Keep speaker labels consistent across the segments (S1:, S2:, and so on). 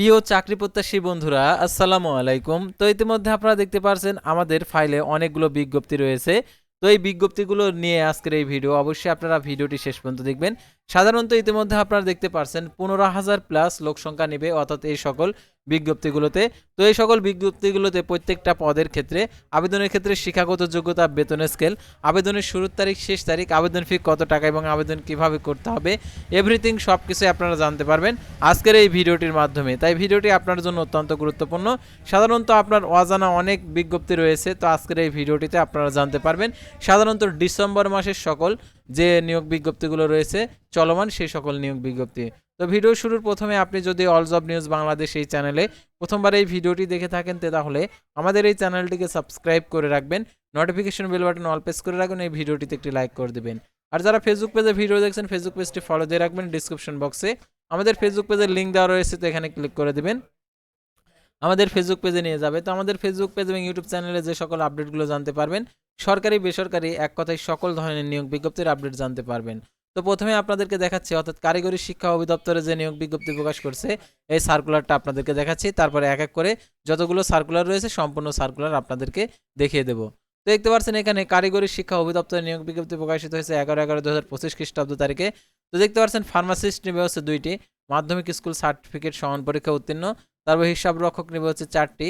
S1: প্রিয় চাকরি প্রত্যাশী বন্ধুরা, আসসালামু আলাইকুম। তো ইতিমধ্যে আপনারা দেখতে পারছেন, আমাদের ফাইলে অনেকগুলো বিজ্ঞপ্তি রয়েছে। তো এই বিজ্ঞপ্তিগুলো নিয়ে আজকের এই ভিডিও অবশ্যই আপনারা ভিডিওটি শেষ পর্যন্ত দেখবেন। সাধারণত ইতিমধ্যে আপনারা দেখতে পারছেন, পনেরো হাজার প্লাস লোক সংখ্যা নেবে, অর্থাৎ এই সকল বিজ্ঞপ্তিগুলোতে। তো এই সকল বিজ্ঞপ্তিগুলোতে প্রত্যেকটা পদের ক্ষেত্রে, আবেদনের ক্ষেত্রে শিক্ষাগত যোগ্যতা, বেতনের স্কেল আবেদনের শুরুর তারিখ, শেষ তারিখ, আবেদন ফি কত টাকা এবং আবেদন কীভাবে করতে হবে এভরিথিং সব কিছুই আপনারা জানতে পারবেন আজকের এই ভিডিওটির মাধ্যমে। তাই ভিডিওটি আপনার জন্য অত্যন্ত গুরুত্বপূর্ণ। সাধারণত আপনার অজানা অনেক বিজ্ঞপ্তি রয়েছে, তো আজকের এই ভিডিওটিতে আপনারা জানতে পারবেন। সাধারণত ডিসেম্বর মাসের সকল যে নিয়োগ বিজ্ঞপ্তিগুলো রয়েছে চলমান সেই সকল নিয়োগ বিজ্ঞপ্তি। তো ভিডিও শুরুর প্রথমে আপনি যদি অল জব নিউজ বাংলাদেশ এই চ্যানেলে প্রথমবার এই ভিডিওটি দেখে থাকেন তাহলে আমাদের এই চ্যানেলটিকে সাবস্ক্রাইব করে রাখবেন notification bell button all press করে রাখবেন এই ভিডিওটিতে একটি লাইক করে দেবেন। আর যারা ফেসবুক পেজে ভিডিও দেখছেন ফেসবুক পেজটি ফলো দিয়ে রাখবেন ডিসক্রিপশন বক্সে আমাদের ফেসবুক পেজের লিঙ্ক দেওয়া রয়েছে, তো এখানে ক্লিক করে দিবেন। আমাদের ফেসবুক পেজে নিয়ে যাবে। তো আমাদের ফেসবুক পেজ এবং ইউটিউব চ্যানেলে যে সকল আপডেটগুলো জানতে পারবেন, সরকারি, বেসরকারি, এক কথায় সকল ধরনের নিয়োগ বিজ্ঞপ্তির আপডেট জানতে পারবেন। তো প্রথমে আপনাদেরকে দেখাচ্ছি, অর্থাৎ কারিগরি শিক্ষা অধিদপ্তরে যে নিয়োগ বিজ্ঞপ্তি প্রকাশ করছে, এই সার্কুলারটা আপনাদেরকে দেখাচ্ছি। তারপরে এক এক করে যতগুলো সার্কুলার রয়েছে, সম্পূর্ণ সার্কুলার আপনাদেরকে দেখিয়ে দেবো। তো দেখতে পাচ্ছেন এখানে কারিগরি শিক্ষা অধিদপ্তরের নিয়োগ বিজ্ঞপ্তি প্রকাশিত হয়েছে এগারো এগারো দু হাজার পঁচিশ খ্রিস্টাব্দ তারিখে। তো দেখতে পাচ্ছেন ফার্মাসিস্ট নেবে হচ্ছে দুইটি, মাধ্যমিক স্কুল সার্টিফিকেট সমান পরীক্ষা উত্তীর্ণ তারপর হিসাব রক্ষক নেবে হচ্ছে চারটি।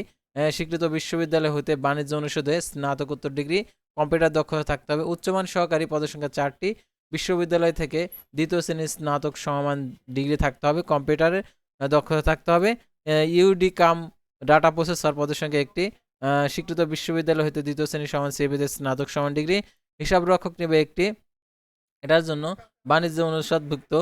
S1: স্বীকৃত বিশ্ববিদ্যালয় হতে বাণিজ্য অনুষদে স্নাতকোত্তর ডিগ্রি, কম্পিউটার দক্ষতা থাকতে হবে। উচ্চমান সহকারী পদের সংখ্যা চারটি। বিশ্ববিদ্যালয় থেকে দ্বিতীয় শ্রেণির স্নাতক সমমান ডিগ্রি থাকতে হবে। কম্পিউটারের দক্ষতা থাকতে হবে। ইউডি কাম ডাটা প্রসেসর পদের সংখ্যা একটি স্বীকৃত বিশ্ববিদ্যালয় হতে দ্বিতীয় শ্রেণির সমান সিভিতে স্নাতক সমান ডিগ্রি। হিসাব রক্ষক নেবে একটি। এটার জন্য বাণিজ্য অনুষদভুক্ত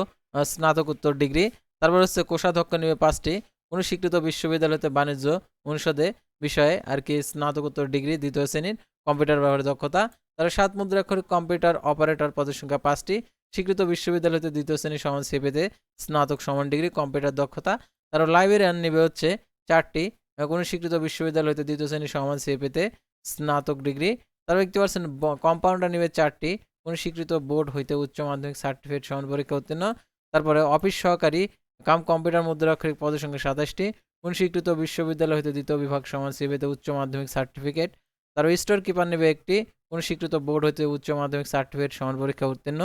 S1: স্নাতকোত্তর ডিগ্রি। তারপর হচ্ছে কোষাধ্যক্ষ নেবে পাঁচটি। কোনো বিশ্ববিদ্যালয়তে বাণিজ্য অনুষদে বিষয়ে আর কি স্নাতকোত্তর ডিগ্রি, দ্বিতীয় শ্রেণির কম্পিউটার ব্যবহারের দক্ষতা তার সাত মুদ্রাক্ষরিক কম্পিউটার অপারেটর পদের সংখ্যা পাঁচটি, স্বীকৃত বিশ্ববিদ্যালয়তে দ্বিতীয় শ্রেণির সমান সিপিতে স্নাতক সমান ডিগ্রি, কম্পিউটার দক্ষতা তার লাইব্রেরিয়ান নেবে হচ্ছে চারটি কোনো স্বীকৃত বিশ্ববিদ্যালয়তে দ্বিতীয় শ্রেণির সমান সিপিতে স্নাতক ডিগ্রি, তারপর দেখতে পাচ্ছেন কম্পাউন্ডার নেবে চারটি কোনো স্বীকৃত বোর্ড হইতে উচ্চ মাধ্যমিক সার্টিফিকেট সমান পরীক্ষা উত্তীর্ণ, তারপরে অফিস সহকারী কাম কম্পিউটার মুদ্রাক্ষরিক পদের সংখ্যা সাতাশটি। কোন স্বীকৃত বিশ্ববিদ্যালয় হতে দ্বিতীয় বিভাগ সমান সিবিতে উচ্চ মাধ্যমিক সার্টিফিকেট। তার স্টোর কিপার নেবে একটি। কোন স্বীকৃত বোর্ড হতে উচ্চ মাধ্যমিক সার্টিফিকেট সমান পরীক্ষা উত্তীর্ণ।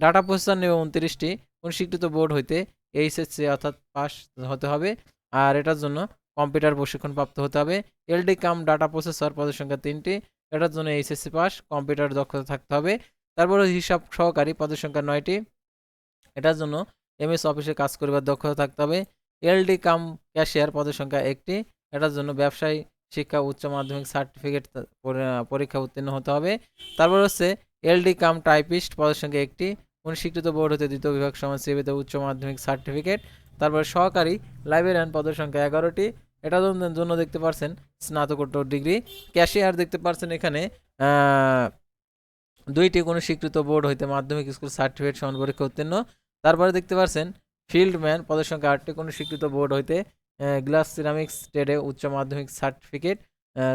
S1: ডাটা প্রসেসর নেবে উনত্রিশটি। কোন স্বীকৃত বোর্ড হইতে এইচএসসি অর্থাৎ পাস হতে হবে। আর এটার জন্য কম্পিউটার প্রশিক্ষণ প্রাপ্ত হতে হবে। এলডি কাম ডাটা প্রসেসর পদের সংখ্যা তিনটি। এটার জন্য এইচএসসি পাস কম্পিউটার দক্ষতা থাকতে হবে। তারপরে হিসাব সহকারী পদের সংখ্যা নয়টি। এটার জন্য এমএস অফিসে কাজ করিবার দক্ষতা থাকতে হবে। এলডি কাম ক্যাশিয়ার পদের সংখ্যা একটি। এটার জন্য ব্যবসায়ী শিক্ষা উচ্চ মাধ্যমিক সার্টিফিকেট পরীক্ষা উত্তীর্ণ হতে হবে। তারপর হচ্ছে এলডি কাম টাইপিস্ট পদের সংখ্যা একটি। স্বীকৃত বোর্ড হতে দ্বিতীয় বিভাগ সমাজ সেবিতে উচ্চ মাধ্যমিক সার্টিফিকেট তারপর সহকারী লাইব্রেরিয়ান পদের সংখ্যা এগারোটি। এটার জন্য- দেখতে পারছেন স্নাতকোত্তর ডিগ্রি। ক্যাশিয়ার দেখতে পারছেন এখানে দুইটি কোনো স্বীকৃত বোর্ড হইতে মাধ্যমিক স্কুল সার্টিফিকেট সমান পরীক্ষা উত্তীর্ণ। তারপরে দেখতে পাচ্ছেন ফিল্ডম্যান পদের সংখ্যা আটটি, কোনো স্বীকৃত বোর্ড হইতে গ্লাস সিরামিক্স ট্রেডে উচ্চ মাধ্যমিক সার্টিফিকেট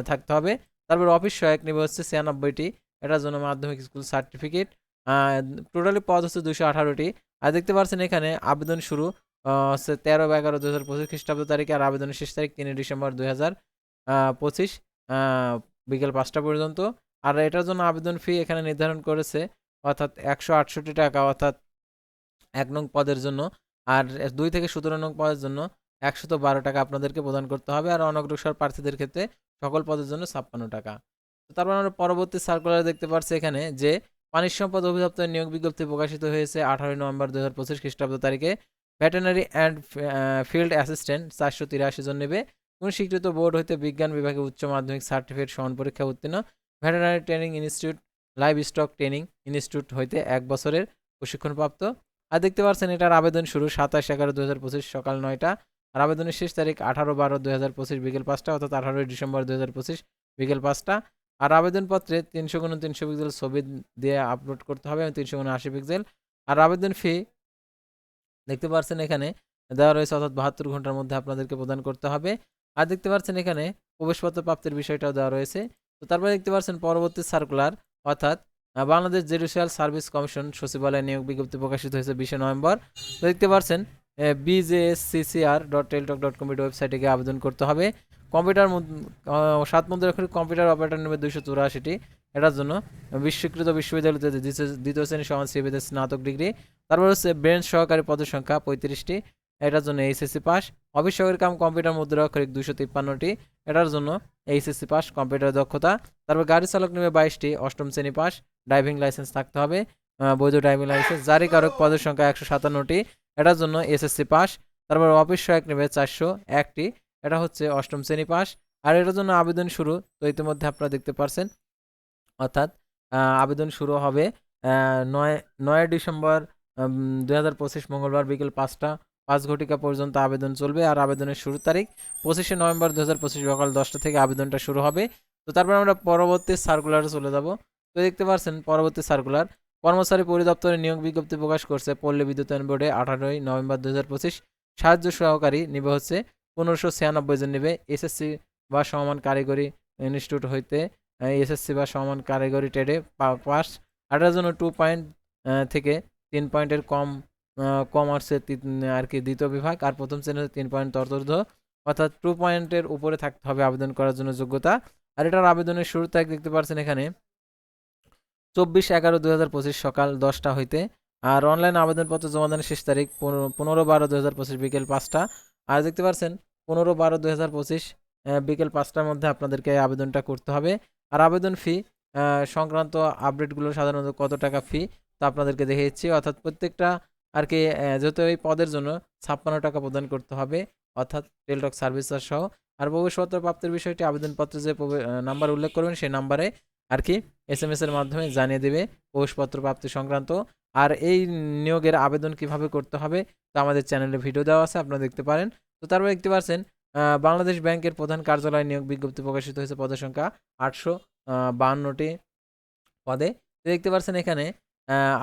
S1: থাকতে হবে। তারপর অফিস সহায়ক নেবে হচ্ছে ছিয়ানব্বইটি এটার জন্য মাধ্যমিক স্কুল সার্টিফিকেট। টোটালি পদ হচ্ছে দুশো আঠারোটি। আর দেখতে পাচ্ছেন এখানে আবেদন শুরু হচ্ছে তেরো এগারো দু হাজার পঁচিশ খ্রিস্টাব্দ তারিখে আর আবেদনের শেষ তারিখ তিনই ডিসেম্বর দুই হাজার পঁচিশ বিকেল পাঁচটা পর্যন্ত। আর এটার জন্য আবেদন ফি এখানে নির্ধারণ করেছে, অর্থাৎ একশো আটষট্টি টাকা, অর্থাৎ এক নং পদের জন্য আর দুই থেকে সতেরো নং পদের জন্য একশত বারো টাকা আপনাদেরকে প্রদান করতে হবে আর অনগ্রসর প্রার্থীদের ক্ষেত্রে সকল পদের জন্য ছাপ্পান্ন টাকা। তারপর আমরা পরবর্তী সার্কুলার দেখতে পাচ্ছি এখানে যে পানি সম্পদ অধিদপ্তরের নিয়োগ বিজ্ঞপ্তি প্রকাশিত হয়েছে আঠারোই নভেম্বর দু হাজার পঁচিশ খ্রিস্টাব্দ তারিখে। ভেটেনারি অ্যান্ড ফিল্ড অ্যাসিস্ট্যান্ট চারশো তিরাশি জন নেবে। কোন স্বীকৃত বোর্ড হইতে বিজ্ঞান বিভাগে উচ্চ মাধ্যমিক সার্টিফিকেট সমান পরীক্ষা উত্তীর্ণ। Veterinary training institute livestock training institute হইতে এক বছরের প্রশিক্ষণপ্রাপ্ত। আর দেখতে পাচ্ছেন এটার আবেদন শুরু সাতাশ এগারো দু সকাল নয়টা। আর আবেদনের শেষ তারিখ আঠারো বারো দু বিকেল পাঁচটা অর্থাৎ আঠারোই ডিসেম্বর দু হাজার পঁচিশ বিকেল পাঁচটা। আর আবেদনপত্রে তিনশো গুণ তিনশো পিক্সেল ছবি দিয়ে আপলোড করতে হবে এবং তিনশো গুণ আশি পিক্সেল। আর আবেদন ফি দেখতে পাচ্ছেন এখানে দেওয়া রয়েছে অর্থাৎ বাহাত্তর ঘণ্টার মধ্যে আপনাদেরকে প্রদান করতে হবে। আর দেখতে পাচ্ছেন এখানে প্রবেশপত্র প্রাপ্তির বিষয়টাও দেওয়া রয়েছে। তো তারপরে দেখতে পাচ্ছেন পরবর্তী সার্কুলার অর্থাৎ বাংলাদেশ জুডিশিয়াল সার্ভিস কমিশন সচিবালয় নিয়োগ বিজ্ঞপ্তি প্রকাশিত হয়েছে বিশে নভেম্বর। দেখতে পাচ্ছেন BJSCCR dot Teletalk dot com ওয়েবসাইটে গিয়ে আবেদন করতে হবে। কম্পিউটার সাত মধ্যে কম্পিউটার অপারেটর নেবে দুইশো চুরাশিটি। এটার জন্য বিশ্বকৃত বিশ্ববিদ্যালয়তে দ্বিতীয়- দ্বিতীয় শ্রেণি সমাজ সেবিতে স্নাতক ডিগ্রি। তারপর হচ্ছে ব্রেঞ্চ সহকারী পদের সংখ্যা পঁয়ত্রিশটি। এটার জন্য এইচএসসি পাস। সহকারী কাম কম্পিউটার মুদ্রা অক্ষরিক দুশো তিপ্পান্নটি। এটার জন্য এইচএসসি পাস কম্পিউটার দক্ষতা। তারপর গাড়ি চালক নেবে বাইশটি, অষ্টম শ্রেণি পাস। ড্রাইভিং লাইসেন্স থাকতে হবে। বৈধ ড্রাইভিং লাইসেন্স। জারি কারক পদের সংখ্যা একশো সাতান্নটি। এটার জন্য এসএসসি পাস। তারপর অফিস সহায়ক নেবে চারশো একটি। এটা হচ্ছে অষ্টম শ্রেণি পাস। আর এটার জন্য আবেদন শুরু। তো ইতিমধ্যে আপনারা দেখতে পারছেন। অর্থাৎ আবেদন শুরু হবে নয় নয় ডিসেম্বর দু হাজার পঁচিশ মঙ্গলবার বিকেল পাঁচটা। পাঁচ ঘটিকা পর্যন্ত আবেদন চলবে আর আবেদনের শুরু তারিখ পঁচিশে নভেম্বর দু হাজার পঁচিশ সকাল দশটা থেকে আবেদনটা শুরু হবে। তো তারপর আমরা পরবর্তী সার্কুলারে চলে যাব। তো দেখতে পাচ্ছেন পরবর্তী সার্কুলার কর্মচারী পরিদপ্তরে নিয়োগ বিজ্ঞপ্তি প্রকাশ করছে, পল্লী বিদ্যুতায়ন বোর্ডে আঠারোই নভেম্বর দু হাজার পঁচিশ। সাহায্য সহকারী নিবে হচ্ছে পনেরোশো ছিয়ানব্বই জন নেবে। এসএসসি বা সমান কারিগরি ইনস্টিটিউট হইতে এসএসসি বা সমান কারিগরি ট্রেডে পাস আঠারো জন্য টু পয়েন্ট থেকে তিন পয়েন্টের কম কমার্সের আর কি দ্বিতীয় বিভাগ, আর প্রথম শ্রেণীতে তিন পয়েন্ট তর্তর্ধ, অর্থাৎ টু পয়েন্টের উপরে থাকতে হবে আবেদন করার জন্য যোগ্যতা। আর এটার আবেদনের শুরু তারিখ দেখতে পাচ্ছেন এখানে, চব্বিশ এগারো দুই হাজার পঁচিশ সকাল দশটা হইতে, আর অনলাইন আবেদনপত্র জমাদানের শেষ তারিখ পনেরো বারো দুই হাজার পঁচিশ বিকেল পাঁচটা। আর দেখতে পাচ্ছেন পনেরো বারো দুই হাজার পঁচিশ বিকেল পাঁচটার মধ্যে আপনাদেরকে আবেদনটা করতে হবে। আর আবেদন ফি সংক্রান্ত আপডেটগুলো সাধারণত কত টাকা ফি তা আপনাদেরকে দেখে দিচ্ছি। অর্থাৎ প্রত্যেকটা আর কি যেহেতু এই পদের জন্য ছাপ্পান্ন টাকা প্রদান করতে হবে অর্থাৎ টেলটক সার্ভিস চার্জ সহ। আর প্রবেশপত্র প্রাপ্তির বিষয়টি আবেদনপত্রে যে নাম্বার উল্লেখ করবেন সেই নাম্বারে আর কি এস এম এস এর মাধ্যমে জানিয়ে দেবে প্রবেশপত্র প্রাপ্তি সংক্রান্ত। আর এই নিয়োগের আবেদন কীভাবে করতে হবে তা আমাদের চ্যানেলে ভিডিও দেওয়া আছে আপনারা দেখতে পারেন। তো তারপর দেখতে পাচ্ছেন আহ, বাংলাদেশ ব্যাংকের প্রধান কার্যালয় নিয়োগ বিজ্ঞপ্তি প্রকাশিত হয়েছে পদের সংখ্যা আটশো বাহান্নটি পদে। দেখতে পাচ্ছেন এখানে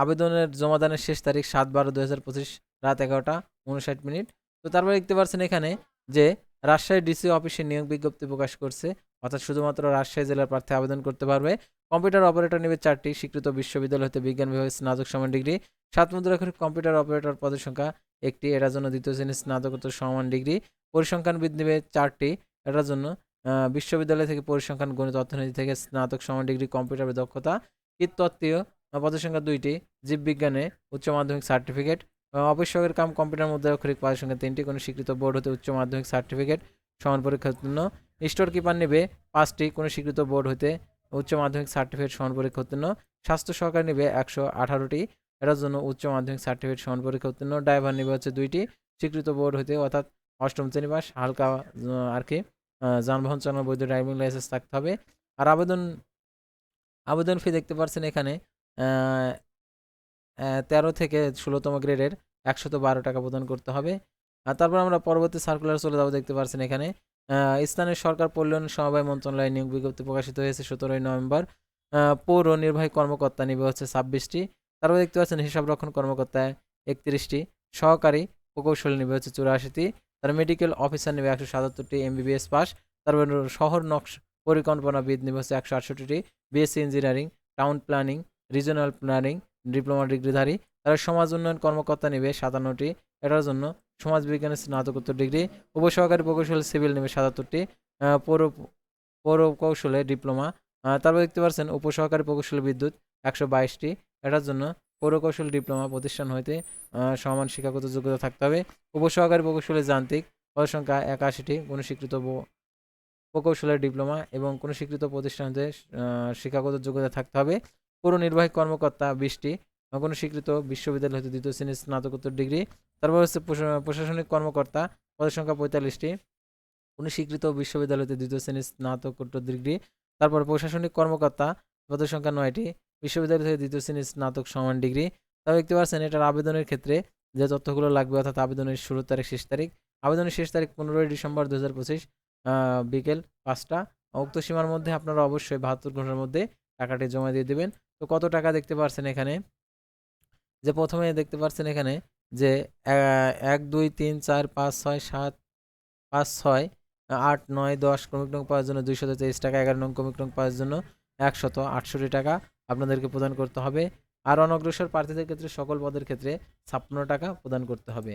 S1: আবেদনের জমাদানের শেষ তারিখ সাত বারো দু হাজার পঁচিশ রাত এগারোটা উনষাট মিনিট। তো তারপরে দেখতে পাচ্ছেন এখানে যে রাজশাহী ডিসি অফিসে নিয়োগ বিজ্ঞপ্তি প্রকাশ করছে। অর্থাৎ শুধুমাত্র রাজশাহী জেলার প্রার্থী আবেদন করতে পারবে। কম্পিউটার অপারেটর নেবে চারটি স্বীকৃত বিশ্ববিদ্যালয় হতে বিজ্ঞান বিভাগে স্নাতক সমান ডিগ্রি। সাত মুদ্রাক্ষরিক কম্পিউটার অপারেটর পদের সংখ্যা একটি এটার জন্য দ্বিতীয় শ্রেণির স্নাতকোত্তর সমান ডিগ্রি। পরিসংখ্যান পরিসংখ্যানবিদ নেবে চারটি এটার জন্য বিশ্ববিদ্যালয় থেকে পরিসংখ্যান গণিত অর্থনীতি থেকে স্নাতক সমান ডিগ্রি কম্পিউটার দক্ষতা কীটতত্ত্বীয় আহ, পদের সংখ্যা দুইটি, জীববিজ্ঞানে উচ্চ মাধ্যমিক সার্টিফিকেট অবশ্যকের কাম কম্পিউটার মধ্যে অক্ষরিক পদের সংখ্যা তিনটি, কোনো স্বীকৃত বোর্ড হতে উচ্চ মাধ্যমিক সার্টিফিকেট সমান পরীক্ষার জন্য স্টোর কিপার নেবে পাঁচটি, কোনো স্বীকৃত বোর্ড হতে উচ্চ মাধ্যমিক সার্টিফিকেট সমান পরীক্ষা উত্তীর্ণ স্বাস্থ্য সহকারী নেবে একশো আঠারোটি, এটার জন্য উচ্চ মাধ্যমিক সার্টিফিকেট সমান পরীক্ষা উত্তীর্ণ ড্রাইভার নেবে হচ্ছে দুইটি, স্বীকৃত বোর্ড হতে অর্থাৎ অষ্টম শ্রেণি পাস, হালকা আর কি যানবাহন চালানোর বৈধ ড্রাইভিং লাইসেন্স থাকতে হবে। আর আবেদন আবেদন ফি দেখতে পাচ্ছেন এখানে তেরো থেকে ষোলোতম গ্রেডের একশত বারো টাকা প্রদান করতে হবে। আর তারপর আমরা পরবর্তী সার্কুলার চলে যাব, দেখতে পাচ্ছেন এখানে। স্থানীয় সরকার পল্লন সমবায় মন্ত্রণালয় নিয়োগ বিজ্ঞপ্তি প্রকাশিত হয়েছে সতেরোই নভেম্বর। পৌর নির্বাহী কর্মকর্তা নিবে হচ্ছে ছাব্বিশটি। তারপর দেখতে পাচ্ছেন হিসাব রক্ষণ কর্মকর্তা একত্রিশটি। সহকারী প্রকৌশলী নিবে হচ্ছে চুরাশিটি। তার মেডিকেল অফিসার নেবে একশো সাতাত্তরটি এমবিবিএস পাস তারপর শহর নকশ পরিকল্পনাবিদ নিবে হচ্ছে একশো আটষট্টিটি। BSc engineering town planning regional planning, diploma ডিগ্রিধারী, তারা সমাজ উন্নয়ন কর্মকর্তা নেবে সাতান্নটি। এটার জন্য সমাজ বিজ্ঞানের স্নাতকোত্তর ডিগ্রি, উপসহকারী প্রকৌশলী সিভিল নেবে সাতাত্তরটি। পৌর পৌর কৌশলে ডিপ্লোমা। তারপর দেখতে পাচ্ছেন উপসহকারী প্রকৌশলী বিদ্যুৎ একশো বাইশটি। এটার জন্য পৌরকৌশল ডিপ্লোমা প্রতিষ্ঠান হইতে সমান শিক্ষাগত যোগ্যতা থাকতে হবে। উপসহকারী প্রকৌশলী যান্ত্রিক পদের সংখ্যা একাশিটি কোনো স্বীকৃত প্রকৌশলের ডিপ্লোমা এবং কোনো স্বীকৃত প্রতিষ্ঠান হতে শিক্ষাগত যোগ্যতা থাকতে হবে। পৌর নির্বাহী কর্মকর্তা বিশটি কোনো স্বীকৃত বিশ্ববিদ্যালয় হতে দ্বিতীয় শ্রেণির স্নাতকোত্তর ডিগ্রি, তারপর হচ্ছে প্রশাসনিক কর্মকর্তা, পদের সংখ্যা পঁয়তাল্লিশটি কোনো স্বীকৃত বিশ্ববিদ্যালয় হতে দ্বিতীয় শ্রেণির স্নাতকোত্তর ডিগ্রি, তারপর প্রশাসনিক কর্মকর্তা, পদের সংখ্যা নয়টি, বিশ্ববিদ্যালয় থেকে দ্বিতীয় শ্রেণির স্নাতক সমান ডিগ্রি। তবে দেখতে পাচ্ছেন, এটার আবেদনের ক্ষেত্রে যে তথ্যগুলো লাগবে অর্থাৎ আবেদনের শুরু তারিখ, শেষ তারিখ, আবেদনের শেষ তারিখ পনেরোই ডিসেম্বর দু হাজার পঁচিশ বিকেল পাঁচটা। উক্ত সীমার মধ্যে আপনারা অবশ্যই বাহাত্তর ঘণ্টার মধ্যে টাকাটি জমা দিয়ে দেবেন। তো কত টাকা দেখতে পাচ্ছেন এখানে? যে প্রথমে দেখতে পাচ্ছেন এখানে যে এক, দুই, তিন, চার, পাঁচ, ছয়, সাত, পাঁচ, ছয়, আট, নয়, দশ ক্রমিক নং পাওয়ার জন্য দুইশত তেইশ টাকা, এগারো নং ক্রমিক নং পাওয়ার জন্য একশত আটষট্টি টাকা আপনাদেরকে প্রদান করতে হবে। আর অনগ্রসর প্রার্থীদের ক্ষেত্রে সকল পদের ক্ষেত্রে ছাপ্পান্ন টাকা প্রদান করতে হবে।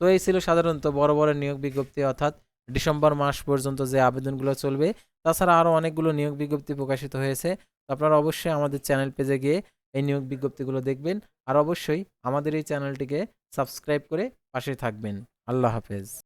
S1: তো এই ছিল সাধারণত বড় বড় নিয়োগ বিজ্ঞপ্তি অর্থাৎ ডিসেম্বর মাস পর্যন্ত যে আবেদনগুলো চলবে। তাছাড়া আরও অনেকগুলো নিয়োগ বিজ্ঞপ্তি প্রকাশিত হয়েছে। আপনারা অবশ্যই আমাদের চ্যানেল পেজে গিয়ে এই নিয়োগ বিজ্ঞপ্তিগুলো দেখবেন। আর অবশ্যই আমাদের এই চ্যানেলটিকে সাবস্ক্রাইব করে পাশে থাকবেন। আল্লাহ হাফেজ।